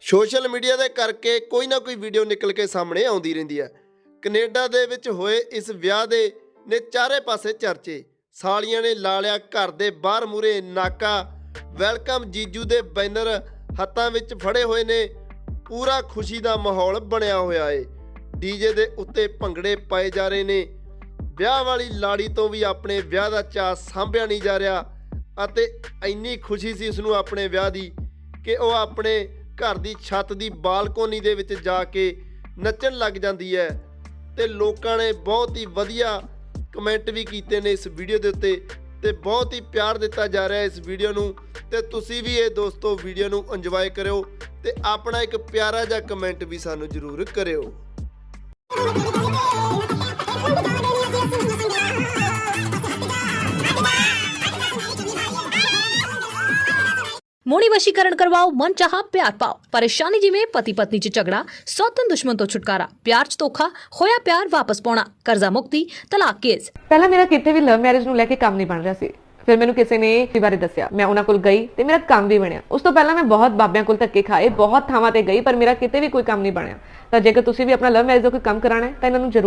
Social media ਦੇ ਕਰਕੇ ਕੋਈ ਨਾ ਕੋਈ ਵੀਡੀਓ ਨਿਕਲ ਕੇ ਸਾਹਮਣੇ ਆਉਂਦੀ ਰਹਿੰਦੀ ਹੈ। ਕੈਨੇਡਾ ਦੇ ਵਿੱਚ ਹੋਏ ਇਸ ਵਿਆਹ ਦੇ ਨੇ ਚਾਰੇ ਪਾਸੇ ਚਰਚੇ। ਸਾਲੀਆਂ ਨੇ ਲਾ ਲਿਆ ਘਰ ਦੇ ਬਾਹਰ ਮੂਰੇ ਨਾਕਾ। ਵੈਲਕਮ ਜੀਜੂ ਦੇ ਬੈਨਰ ਹੱਥਾਂ ਵਿੱਚ ਫੜੇ ਹੋਏ ਨੇ। ਪੂਰਾ ਖੁਸ਼ੀ ਦਾ ਮਾਹੌਲ ਬਣਿਆ ਹੋਇਆ ਏ। ਡੀਜੇ ਦੇ ਉੱਤੇ ਭੰਗੜੇ ਪਾਏ ਜਾ ਰਹੇ ਨੇ। ਵਿਆਹ ਵਾਲੀ ਲਾੜੀ ਤੋਂ ਵੀ ਆਪਣੇ ਵਿਆਹ ਦਾ ਚਾਅ ਸਾਂਭਿਆ ਨਹੀਂ ਜਾ ਰਿਹਾ। ਅਤੇ ਇੰਨੀ ਖੁਸ਼ੀ ਸੀ ਉਸ ਨੂੰ ਆਪਣੇ ਵਿਆਹ ਦੀ ਕਿ ਉਹ ਆਪਣੇ ਘਰ ਦੀ ਛੱਤ ਦੀ ਬਾਲਕੋਨੀ ਦੇ ਵਿੱਚ ਜਾ ਕੇ ਨੱਚਣ ਲੱਗ ਜਾਂਦੀ ਹੈ ਤੇ ਲੋਕਾਂ ਨੇ ਬਹੁਤ ਹੀ ਵਧੀਆ ਕਮੈਂਟ ਵੀ ਕੀਤੇ ਨੇ ਇਸ ਵੀਡੀਓ ਦੇ ਉੱਤੇ ਤੇ ਬਹੁਤ ਹੀ ਪਿਆਰ ਦਿੱਤਾ ਜਾ ਰਿਹਾ ਇਸ ਵੀਡੀਓ ਨੂੰ ਤੇ ਤੁਸੀਂ ਵੀ ਇਹ ਦੋਸਤੋ ਵੀਡੀਓ ਨੂੰ ਇੰਜੋਏ ਕਰਿਓ ਤੇ ਆਪਣਾ ਇੱਕ ਪਿਆਰਾ ਜਿਹਾ ਕਮੈਂਟ ਵੀ ਸਾਨੂੰ ਜ਼ਰੂਰ ਕਰਿਓ। ਮੋਣੀ ਵਸ਼ੀਕਰਨ ਕਰਵਾਓ, ਮਨ ਚਾਹਾ, ਪਿਆਰ ਪਾਓ। ਪਰੇਸ਼ਾਨੀ ਜਿਵੇਂ ਪਤੀ ਪਤਨੀ 'ਚ ਝਗੜਾ ਸੌਤਨ ਦੁਸ਼ਮਣ ਤੋਂ ਛੁਟਕਾਰਾ, ਪਿਆਰ 'ਚ ਧੋਖਾ ਹੋਇਆ ਪਿਆਰ ਵਾਪਸ ਪਾਉਣਾ, ਕਰਜ਼ਾ ਮੁਕਤੀ, ਤਲਾਕ ਕੇਸ। ਪਹਿਲਾਂ ਮੇਰਾ ਕਿਤੇ ਵੀ ਲਵ ਮੈਰਿਜ ਨੂੰ ਲੈ ਕੇ ਕੰਮ ਨਹੀਂ ਬਣ ਰਿਹਾ ਸੀ। ਫਿਰ ਮੈਨੂੰ ਕਿਸੇ ਨੇ ਇਸ ਬਾਰੇ ਦੱਸਿਆ। ਮੈਂ ਉਹਨਾਂ ਕੋਲ ਗਈ ਤੇ ਮੇਰਾ ਕੰਮ ਵੀ ਬਣਿਆ। ਉਸ ਤੋਂ ਪਹਿਲਾਂ ਮੈਂ ਬਹੁਤ ਬਾਬਿਆਂ ਕੋਲ ਧੱਕੇ ਖਾਏ, ਬਹੁਤ ਥਾਵਾਂ ਤੇ ਗਈ, ਪਰ ਮੇਰਾ ਕਿਤੇ ਵੀ ਕੋਈ ਕੰਮ ਨਹੀਂ ਬਣਿਆ। ਤਾਂ ਜੇਕਰ ਤੁਸੀਂ ਵੀ ਆਪਣਾ ਲਵ ਮੈਰਿਜ ਦਾ ਕੋਈ ਕੰਮ ਕਰਾਣਾ ਹੈ, ਤਾਂ ਇਹਨਾਂ ਨੂੰ ਜ਼ਰੂਰ